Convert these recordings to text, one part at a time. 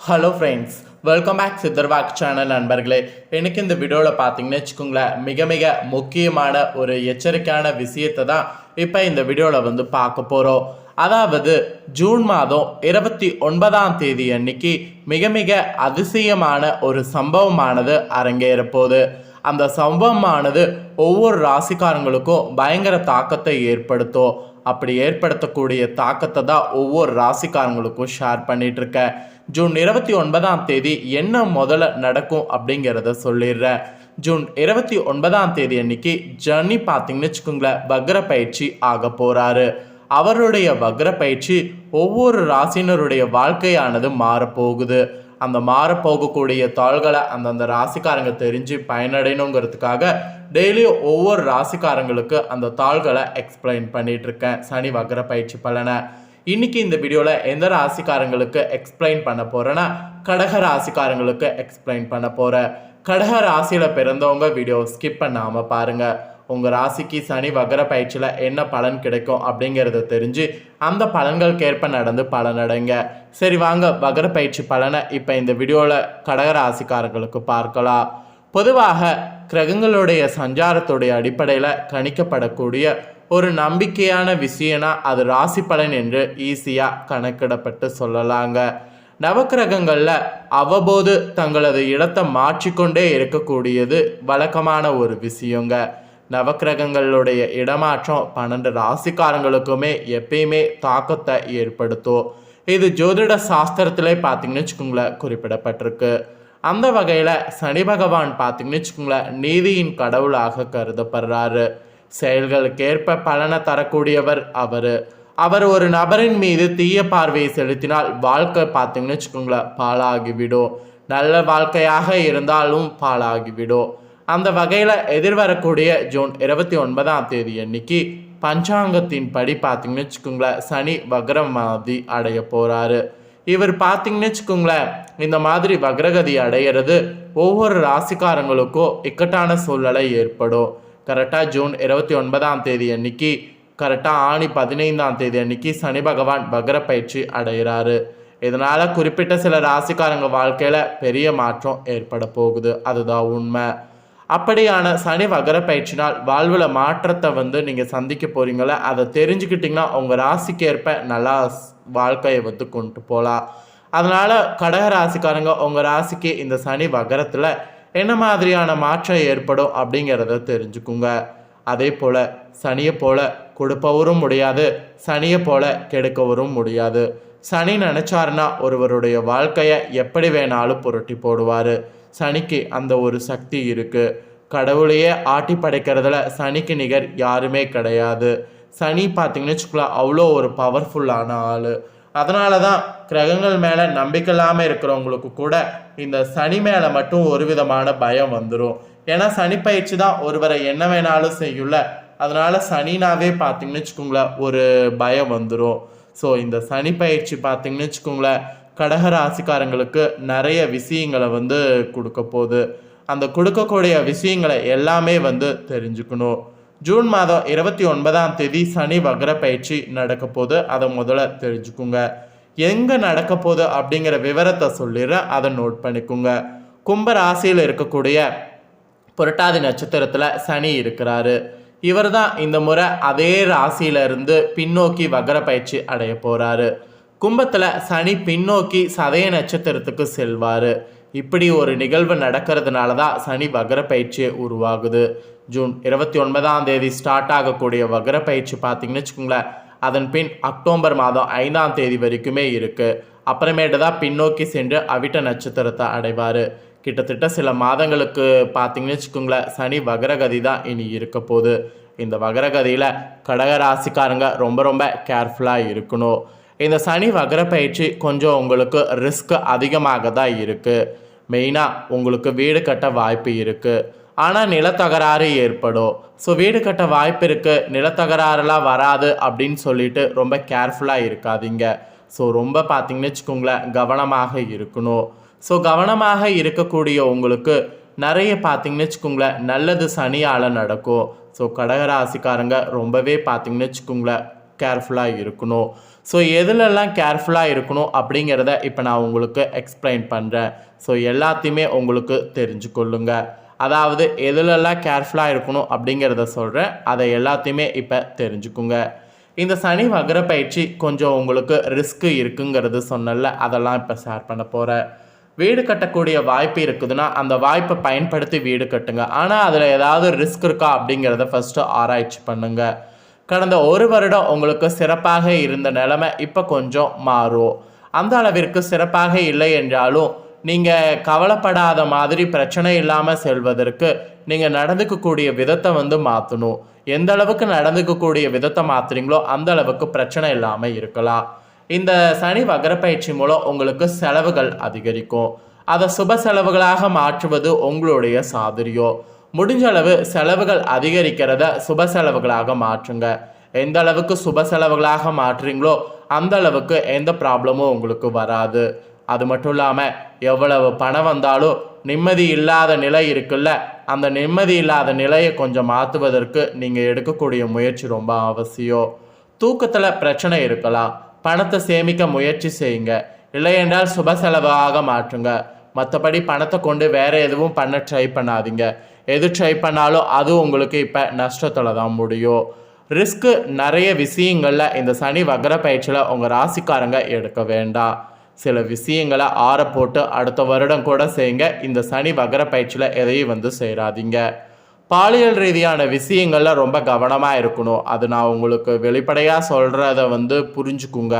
Hello friends welcome back சித்தர்வாக் channel நண்பர்களே. எனக்கு இந்த வீடியோவில் பார்த்தீங்கன்னு வச்சுக்கோங்களேன் மிக மிக முக்கியமான ஒரு எச்சரிக்கையான விஷயத்தை தான் இப்போ இந்த வீடியோவில் வந்து பார்க்க போகிறோம் அதாவது ஜூன் மாதம் இருபத்தி ஒன்பதாம் தேதி அன்னைக்கு மிக மிக அதிசயமான ஒரு சம்பவமானது அரங்கேறப்போகுது அந்த சம்பவமானது ஒவ்வொரு ராசிக்காரங்களுக்கும் பயங்கர தாக்கத்தை ஏற்படுத்தும். அப்படி ஏற்படுத்தக்கூடிய தாக்கத்தை தான் ஒவ்வொரு ராசிக்காரங்களுக்கும் ஷேர் பண்ணிகிட்ருக்கேன் ஜூன் இருபத்தி ஒன்பதாம் தேதி என்ன முதல்ல நடக்கும் அப்படிங்கிறத சொல்லிடுறேன். ஜூன் இருபத்தி ஒன்பதாம் தேதி அன்னைக்கு ஜர்னி பார்த்தீங்கன்னு வச்சுக்கோங்களேன் வக்ர பயிற்சி ஆக போறாரு. அவருடைய வக்ர பயிற்சி ஒவ்வொரு ராசினருடைய வாழ்க்கையானது மாறப்போகுது அந்த மாறப்போகக்கூடிய தாள்களை அந்தந்த ராசிக்காரங்க தெரிஞ்சு பயனடையணுங்கிறதுக்காக டெய்லியும் ஒவ்வொரு ராசிக்காரங்களுக்கு அந்த தாள்களை எக்ஸ்பிளைன் பண்ணிட்டு இருக்கேன். சனி வக்ர பயிற்சி பலனை. இன்னைக்கு இந்த வீடியோவில் எந்த ராசிக்காரங்களுக்கு எக்ஸ்பிளைன் பண்ண போகிறேன்னா கடக ராசிக்காரங்களுக்கு எக்ஸ்பிளைன் பண்ண போகிறேன் கடக ராசியில் பிறந்தவங்க வீடியோ ஸ்கிப் பண்ணாமல் பாருங்கள் உங்கள் ராசிக்கு சனி வகர பயிற்சியில் என்ன பலன் கிடைக்கும் அப்படிங்கிறத தெரிஞ்சு அந்த பலன்களுக்கேற்ப நடந்து பலனடைங்க சரி வாங்க வகர பயிற்சி பலனை இப்போ இந்த வீடியோவில் கடக ராசிக்காரங்களுக்கு பார்க்கலாம். பொதுவாக கிரகங்களுடைய சஞ்சாரத்துடைய அடிப்படையில் கணிக்கப்படக்கூடிய ஒரு நம்பிக்கையான விஷயம்னா அது ராசி பலன் என்று ஈஸியாக கணக்கிடப்பட்டு சொல்லலாங்க. நவக்கிரகங்களில் அவ்வப்போது தங்களது இடத்தை மாற்றிக்கொண்டே இருக்கக்கூடியது வழக்கமான ஒரு விஷயங்க. நவக்கிரகங்களுடைய இடமாற்றம் பன்னெண்டு ராசிக்காரங்களுக்குமே எப்பயுமே தாக்கத்தை ஏற்படுத்தும். இது ஜோதிட சாஸ்திரத்திலே பார்த்தீங்கன்னு வச்சுக்கோங்களேன் குறிப்பிடப்பட்டிருக்கு. அந்த வகையில் சனி பகவான் பார்த்தீங்கன்னு வச்சுக்கோங்களேன் நீதியின் கடவுளாக கருதப்படுறாரு. செயல்களுக்கேற்ப பலனை தரக்கூடியவர் அவர். அவர் ஒரு நபரின் மீது தீய பார்வையை செலுத்தினால் வாழ்க்கை பார்த்தீங்கன்னு வச்சுக்கோங்களேன் பாழாகிவிடும். நல்ல வாழ்க்கையாக இருந்தாலும் பாழாகிவிடும். அந்த வகையில் எதிர்வரக்கூடிய ஜூன் இருபத்தி ஒன்பதாம் தேதி அன்னைக்கு பஞ்சாங்கத்தின் படி பார்த்தீங்கன்னு வச்சுக்கோங்களேன் சனி வக்ரம் மாதிரி அடைய போகிறாரு இவர் பார்த்தீங்கன்னு வச்சுக்கோங்களேன் இந்த மாதிரி வக்ரகதி அடையிறது ஒவ்வொரு ராசிக்காரங்களுக்கும் இக்கட்டான சூழ்நிலை ஏற்படும். கரெக்டாக ஜூன் இருபத்தி ஒன்பதாம் தேதி அன்னைக்கு கரெக்டாக ஆணி பதினைந்தாம் தேதி அன்னைக்கு சனி பகவான் வக்ர பயிற்சி அடைகிறாரு இதனால் குறிப்பிட்ட சில ராசிக்காரங்க வாழ்க்கையில் பெரிய மாற்றம் ஏற்பட போகுது. அதுதான் உண்மை. அப்படியான சனி வகர பயிற்சினால் வாழ்வில் மாற்றத்தை வந்து நீங்கள் சந்திக்க போகிறீங்கள அதை தெரிஞ்சுக்கிட்டிங்கன்னா உங்கள் ராசிக்கு ஏற்ப நல்லா வாழ்க்கையை வந்து கொண்டு போகலாம் அதனால் கடக ராசிக்காரங்க உங்கள் ராசிக்கு இந்த சனி வகரத்தில் என்ன மாதிரியான மாற்றம் ஏற்படும் அப்படிங்கிறத தெரிஞ்சுக்குங்க. அதே போல் சனியை போல் கொடுப்பவரும் முடியாது சனியை போல் கெடுக்கவரும் முடியாது. சனி நினச்சாருன்னா ஒருவருடைய வாழ்க்கையை எப்படி வேணாலும் புரட்டி போடுவார். சனிக்கு அந்த ஒரு சக்தி இருக்குது கடவுளையே ஆட்டி படைக்கிறதுல சனிக்கு நிகர் யாருமே கிடையாது. சனி பார்த்தீங்கன்னு வச்சுக்கலாம் அவ்வளோ ஒரு பவர்ஃபுல்லான ஆள். அதனால தான் கிரகங்கள் மேலே நம்பிக்கை இல்லாமல் இருக்கிறவங்களுக்கு கூட இந்த சனி மேலே மட்டும் ஒரு விதமான பயம் வந்துடும் ஏன்னா சனி பயிற்சி தான் ஒருவரை என்ன வேணாலும் செய்யல அதனால சனினாவே பார்த்தீங்கன்னு வச்சுக்கோங்களேன் ஒரு பயம் வந்துடும் ஸோ இந்த சனி பயிற்சி பார்த்தீங்கன்னு வச்சுக்கோங்களேன் கடக ராசிக்காரங்களுக்கு நிறைய விஷயங்களை வந்து கொடுக்க போகுது. அந்த கொடுக்கக்கூடிய விஷயங்களை எல்லாமே வந்து தெரிஞ்சுக்கணும். ஜூன் மாதம் இருபத்தி ஒன்பதாம் தேதி சனி வக்ர பயிற்சி நடக்க போது அதை முதல்ல தெரிஞ்சுக்குங்க. எங்கே நடக்க போகுது அப்படிங்கிற விவரத்தை சொல்லிடுறேன் அதை நோட் பண்ணிக்கோங்க. கும்ப ராசியில் இருக்கக்கூடிய புரட்டாதி நட்சத்திரத்தில் சனி இருக்கிறாரு. இவர் தான் இந்த முறை அதே ராசியில இருந்து பின்னோக்கி வக்ர பயிற்சி அடைய போகிறாரு கும்பத்தில் சனி பின்னோக்கி சதய நட்சத்திரத்துக்கு செல்வார். இப்படி ஒரு நிகழ்வு நடக்கிறதுனால தான் சனி வக்ர பயிற்சி உருவாகுது. ஜூன் இருபத்தி ஒன்பதாம் தேதி ஸ்டார்ட் ஆகக்கூடிய வகர பயிற்சி பார்த்தீங்கன்னு வச்சுக்கோங்களேன். அதன் பின் அக்டோபர் மாதம் ஐந்தாம் தேதி வரைக்குமே இருக்குது அப்புறமேட்டு தான் பின்னோக்கி சென்று அவிட்ட நட்சத்திரத்தை அடைவார். கிட்டத்தட்ட சில மாதங்களுக்கு பார்த்தீங்கன்னு வச்சுக்கோங்களேன் சனி வகரகதி தான் இனி இருக்க போகுது. இந்த வகரகதியில் கடக ராசிக்காரங்க ரொம்ப ரொம்ப கேர்ஃபுல்லாக இருக்கணும். இந்த சனி வகர பயிற்சி கொஞ்சம் உங்களுக்கு ரிஸ்க் அதிகமாக தான் இருக்குது மெயினாக உங்களுக்கு வீடு கட்ட வாய்ப்பு இருக்குது ஆனால் நிலத்தகராறு ஏற்படும். ஸோ வீடு கட்ட வாய்ப்பு இருக்குது நிலத்தகராறுலாம் வராது அப்படின்னு சொல்லிட்டு ரொம்ப கேர்ஃபுல்லாக இருக்காதீங்க. ஸோ ரொம்ப பார்த்தீங்கன்னு வச்சுக்கோங்களேன் கவனமாக இருக்கணும். ஸோ கவனமாக இருக்கக்கூடிய உங்களுக்கு நிறைய பார்த்தீங்கன்னு வச்சுக்கோங்களேன் நல்லது சனியால் நடக்கும். ஸோ கடகராசிக்காரங்க ரொம்பவே பார்த்தீங்கன்னு வச்சுக்கோங்களேன் கேர்ஃபுல்லாக இருக்கணும். ஸோ எதுலெல்லாம் கேர்ஃபுல்லாக இருக்கணும் அப்படிங்கிறத இப்போ நான் உங்களுக்கு எக்ஸ்பிளைன் பண்ணுறேன் ஸோ எல்லாத்தையுமே உங்களுக்கு தெரிஞ்சுக்கொள்ளுங்க. அதாவது எதுலெல்லாம் கேர்ஃபுல்லாக இருக்கணும் அப்படிங்கிறத சொல்கிறேன் அதை எல்லாத்தையுமே இப்போ தெரிஞ்சுக்குங்க. இந்த சனி வகர பயிற்சி கொஞ்சம் உங்களுக்கு ரிஸ்க்கு இருக்குங்கிறது சொன்னல அதெல்லாம் இப்போ ஷேர் பண்ண போகிறேன் வீடு கட்டக்கூடிய வாய்ப்பு இருக்குதுன்னா அந்த வாய்ப்பை பயன்படுத்தி வீடு கட்டுங்க. ஆனால் அதில் ஏதாவது ரிஸ்க் இருக்கா அப்படிங்கிறத ஃபஸ்ட்டு ஆராய்ச்சி பண்ணுங்க. கடந்த ஒரு வருடம் உங்களுக்கு சிறப்பாக இருந்த நிலைமை இப்போ கொஞ்சம் மாறும். அந்த அளவிற்கு சிறப்பாக இல்லை என்றாலும் நீங்கள் கவலைப்படாத மாதிரி பிரச்சனை இல்லாமல் செல்வதற்கு நீங்கள் நடந்துக்கக்கூடிய விதத்தை வந்து மாற்றணும் எந்த அளவுக்கு நடந்துக்கக்கூடிய விதத்தை மாற்றுறீங்களோ அந்த அளவுக்கு பிரச்சனை இல்லாமல் இருக்கலாம். இந்த சனி வகரப்பயிற்சி மூலம் உங்களுக்கு செலவுகள் அதிகரிக்கும். அதை சுப செலவுகளாக மாற்றுவது உங்களுடைய சாதுரியம் முடிஞ்ச அளவு செலவுகள் அதிகரிக்கிறத சுப செலவுகளாக மாற்றுங்க. எந்த அளவுக்கு சுப செலவுகளாக மாற்றுறீங்களோ அந்த அளவுக்கு எந்த ப்ராப்ளமும் உங்களுக்கு வராது. அது மட்டும் இல்லாமல் எவ்வளவு பணம் வந்தாலும் நிம்மதி இல்லாத நிலை இருக்குல்ல? அந்த நிம்மதி இல்லாத நிலையை கொஞ்சம் மாற்றுவதற்கு நீங்கள் எடுக்கக்கூடிய முயற்சி ரொம்ப அவசியம். தூக்கத்தில் பிரச்சனை இருக்கலாம். பணத்தை சேமிக்க முயற்சி செய்யுங்க. இல்லையென்றால் சுப செலவாக மாற்றுங்க. மற்றபடி பணத்தை கொண்டு வேறு எதுவும் பண்ண ட்ரை பண்ணாதீங்க. எது ட்ரை பண்ணாலும் அது உங்களுக்கு இப்போ நஷ்டத்தில் தான் முடியும். ரிஸ்க்கு நிறைய விஷயங்களில் இந்த சனி வக்ர பயிற்சியில் உங்கள் ராசிக்காரங்க எடுக்க வேண்டாம். சில விஷயங்களை ஆற போட்டு அடுத்த வருடம் கூட செய்யுங்க. இந்த சனி வகர பயிற்சியில் எதையும் வந்து சேராதீங்க. பாலியல் ரீதியான விஷயங்களில் ரொம்ப கவனமாக இருக்கணும். அது நான் உங்களுக்கு வெளிப்படையாக சொல்கிறத வந்து புரிஞ்சுக்குங்க.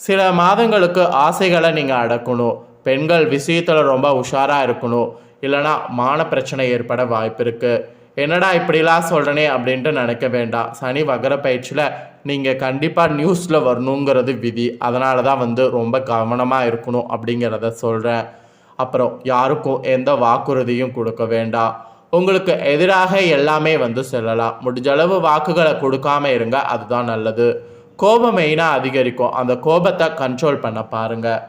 சில மாதங்களுக்கு ஆசைகளை நீங்கள் அடக்கணும். பெண்கள் விஷயத்தில் ரொம்ப உஷாராக இருக்கணும். இல்லைனா மான பிரச்சனை ஏற்பட வாய்ப்பு இருக்குது என்னடா இப்படிலாம் சொல்கிறனே அப்படின்ட்டு நினைக்க வேண்டாம். சனி வகர பயிற்சியில் நீங்கள் கண்டிப்பாக நியூஸில் வரணுங்கிறது விதி. அதனால தான் வந்து ரொம்ப கவனமாக இருக்கணும் அப்படிங்கிறத சொல்கிறேன் அப்புறம் யாருக்கும் எந்த வாக்குறுதியும் கொடுக்க வேண்டாம். உங்களுக்கு எதிராக எல்லாமே வந்து செல்லலாம். முடிஞ்சளவு வாக்குகளை கொடுக்காம இருங்க அதுதான் நல்லது. கோபம் மெயினாக அதிகரிக்கும். அந்த கோபத்தை கண்ட்ரோல் பண்ண பாருங்கள்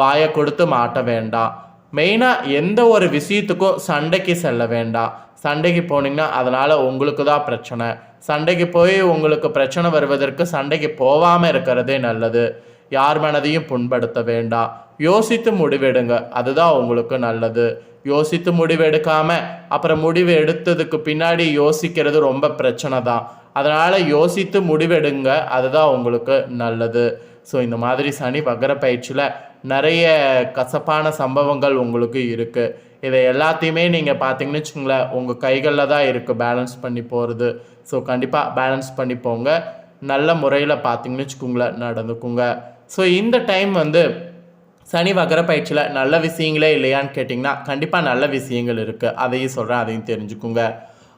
வாயை கொடுத்து மாட்ட வேண்டாம். மெயினாக எந்த ஒரு விஷயத்துக்கும் சண்டைக்கு செல்ல வேண்டாம். சண்டைக்கு போனீங்கன்னா அதனால் உங்களுக்கு தான் பிரச்சனை. சண்டைக்கு போய் உங்களுக்கு பிரச்சனை வருவதற்கு சண்டைக்கு போகாமல் இருக்கிறதே நல்லது. யார் மனதையும் புண்படுத்த வேண்டாம். யோசித்து முடிவெடுங்க. அதுதான் உங்களுக்கு நல்லது. யோசித்து முடிவெடுக்காமல் அப்புறம் முடிவு எடுத்ததுக்கு பின்னாடி யோசிக்கிறது ரொம்ப பிரச்சனை தான். அதனால் யோசித்து முடிவெடுங்க. அதுதான் உங்களுக்கு நல்லது. ஸோ இந்த மாதிரி சனி வக்கர பயிற்சியில் நிறைய கசப்பான சம்பவங்கள் உங்களுக்கு இருக்குது இதை எல்லாத்தையுமே நீங்கள் பார்த்தீங்கன்னு வச்சுங்களேன் உங்கள் கைகளில் தான் இருக்குது பேலன்ஸ் பண்ணி போகிறது ஸோ கண்டிப்பாக பேலன்ஸ் பண்ணி போங்க. நல்ல முறையில் பார்த்தீங்கன்னு வச்சுக்கோங்களேன் நடந்துக்குங்க. ஸோ இந்த டைம் வந்து சனி வகர பயிற்சியில் நல்ல விஷயங்களே இல்லையான்னு கேட்டிங்கன்னா கண்டிப்பாக நல்ல விஷயங்கள் இருக்குது அதையும் சொல்கிறேன் அதையும் தெரிஞ்சுக்குங்க.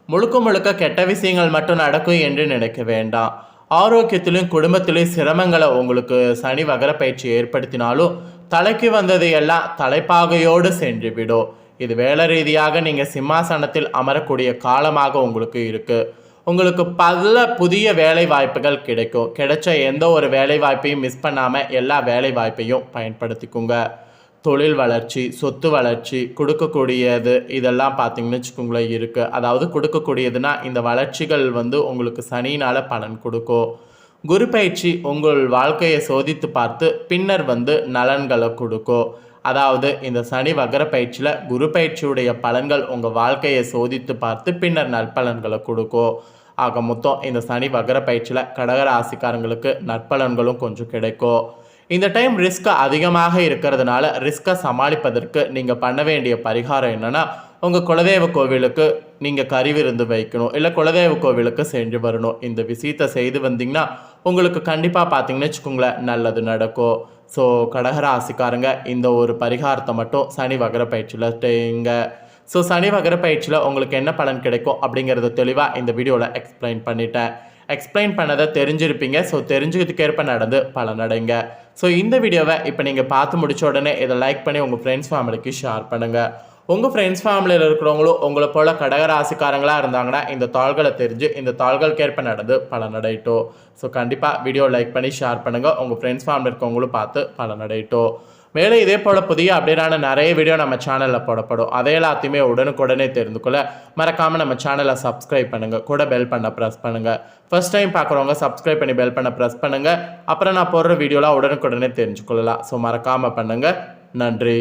முழுக்க முழுக்க கெட்ட விஷயங்கள் மட்டும் நடக்கும் என்று நினைக்க வேண்டாம். ஆரோக்கியத்திலும் குடும்பத்திலும் சிரமங்களை உங்களுக்கு சனி வகர பயிற்சி ஏற்படுத்தினாலும் தலைக்கு வந்ததையெல்லாம் எல்லாம் தலைப்பாகையோடு சென்று விடும் இது வேலை ரீதியாக நீங்கள் சிம்மாசனத்தில் அமரக்கூடிய காலமாக உங்களுக்கு இருக்குது உங்களுக்கு பல புதிய வேலை வாய்ப்புகள் கிடைக்கும். கிடைச்ச எந்த ஒரு வேலை வாய்ப்பையும் மிஸ் பண்ணாமல் எல்லா வேலை வாய்ப்பையும் பயன்படுத்திக்கோங்க. தொழில் வளர்ச்சி சொத்து வளர்ச்சி கொடுக்கக்கூடியது இதெல்லாம் பார்த்திங்கன்னு வச்சுக்கோங்களேன் இருக்குது அதாவது கொடுக்கக்கூடியதுன்னா இந்த வளர்ச்சிகள் வந்து உங்களுக்கு சனினால் பலன் கொடுக்கும். குரு பயிற்சி உங்கள் வாழ்க்கையை சோதித்து பார்த்து பின்னர் வந்து நலன்களை கொடுக்கும். அதாவது இந்த சனி வகர பயிற்சியில் குரு பயிற்சியுடைய பலன்கள் உங்கள் வாழ்க்கையை சோதித்து பார்த்து பின்னர் நற்பலன்களை கொடுக்கும். ஆக மொத்தம் இந்த சனி வகர பயிற்சியில் கடக ராசிக்காரங்களுக்கு நற்பலன்களும் கொஞ்சம் கிடைக்கும். இந்த டைம் ரிஸ்க் அதிகமாக இருக்கிறதுனால ரிஸ்க்கை சமாளிப்பதற்கு நீங்கள் பண்ண வேண்டிய பரிகாரம் என்னென்னா உங்கள் குலதெய்வ கோவிலுக்கு நீங்கள் கறி விருந்து வைக்கணும் இல்லை குலதெய்வ கோவிலுக்கு சென்று வரணும். இந்த விஷயத்தை செய்து வந்தீங்கன்னா உங்களுக்கு கண்டிப்பாக பார்த்தீங்கன்னு வச்சுக்கோங்களேன் நல்லது நடக்கும். ஸோ கடகராசிக்காரங்க இந்த ஒரு பரிகாரத்தை மட்டும் சனி வகர பயிற்சியில் செய்யுங்க ஸோ சனி வகர பயிற்சியில் உங்களுக்கு என்ன பலன் கிடைக்கும் அப்படிங்கிறத தெளிவாக இந்த வீடியோவில் எக்ஸ்பிளைன் பண்ணிட்டேன். எக்ஸ்பிளைன் பண்ணதை தெரிஞ்சிருப்பீங்க. ஸோ தெரிஞ்சதுக்கேற்ப நடந்து பலனடைங்க. ஸோ இந்த வீடியோவை இப்போ நீங்கள் பார்த்து முடிச்ச உடனே இதை லைக் பண்ணி உங்கள் ஃப்ரெண்ட்ஸ் ஃபேமிலிக்கு ஷேர் பண்ணுங்கள் உங்கள் ஃப்ரெண்ட்ஸ் ஃபேமிலியில் இருக்கிறவங்களும் உங்களை போல் கடகராசிக்காரங்களாக இருந்தாங்கன்னா இந்த தாள்களை தெரிஞ்சு இந்த தாள்களுக்கேற்ப நடந்து பலனடையிட்டோம். ஸோ கண்டிப்பாக வீடியோ லைக் பண்ணி ஷேர் பண்ணுங்கள் உங்கள் ஃப்ரெண்ட்ஸ் ஃபேமிலி இருக்கவங்களும் பார்த்து பலனடையிட்டோம். மேலும் இதே போல் புதிய அப்டேட்டான நிறைய வீடியோ நம்ம சேனலில் போடப்படும். அதை எல்லாத்தையுமே உடனுக்குடனே தெரிந்து கொள்ள மறக்காமல் நம்ம சேனலை சப்ஸ்கிரைப் பண்ணுங்கள் கூட பெல் பண்ண ப்ரெஸ் பண்ணுங்கள் ஃபஸ்ட் டைம் பார்க்குறவங்க சப்ஸ்கிரைப் பண்ணி பெல் பண்ண ப்ரெஸ் பண்ணுங்கள் அப்புறம் நான் போடுற வீடியோலாம் உடனுக்குடனே தெரிஞ்சுக்கொள்ளலாம். ஸோ மறக்காமல் பண்ணுங்கள் நன்றி.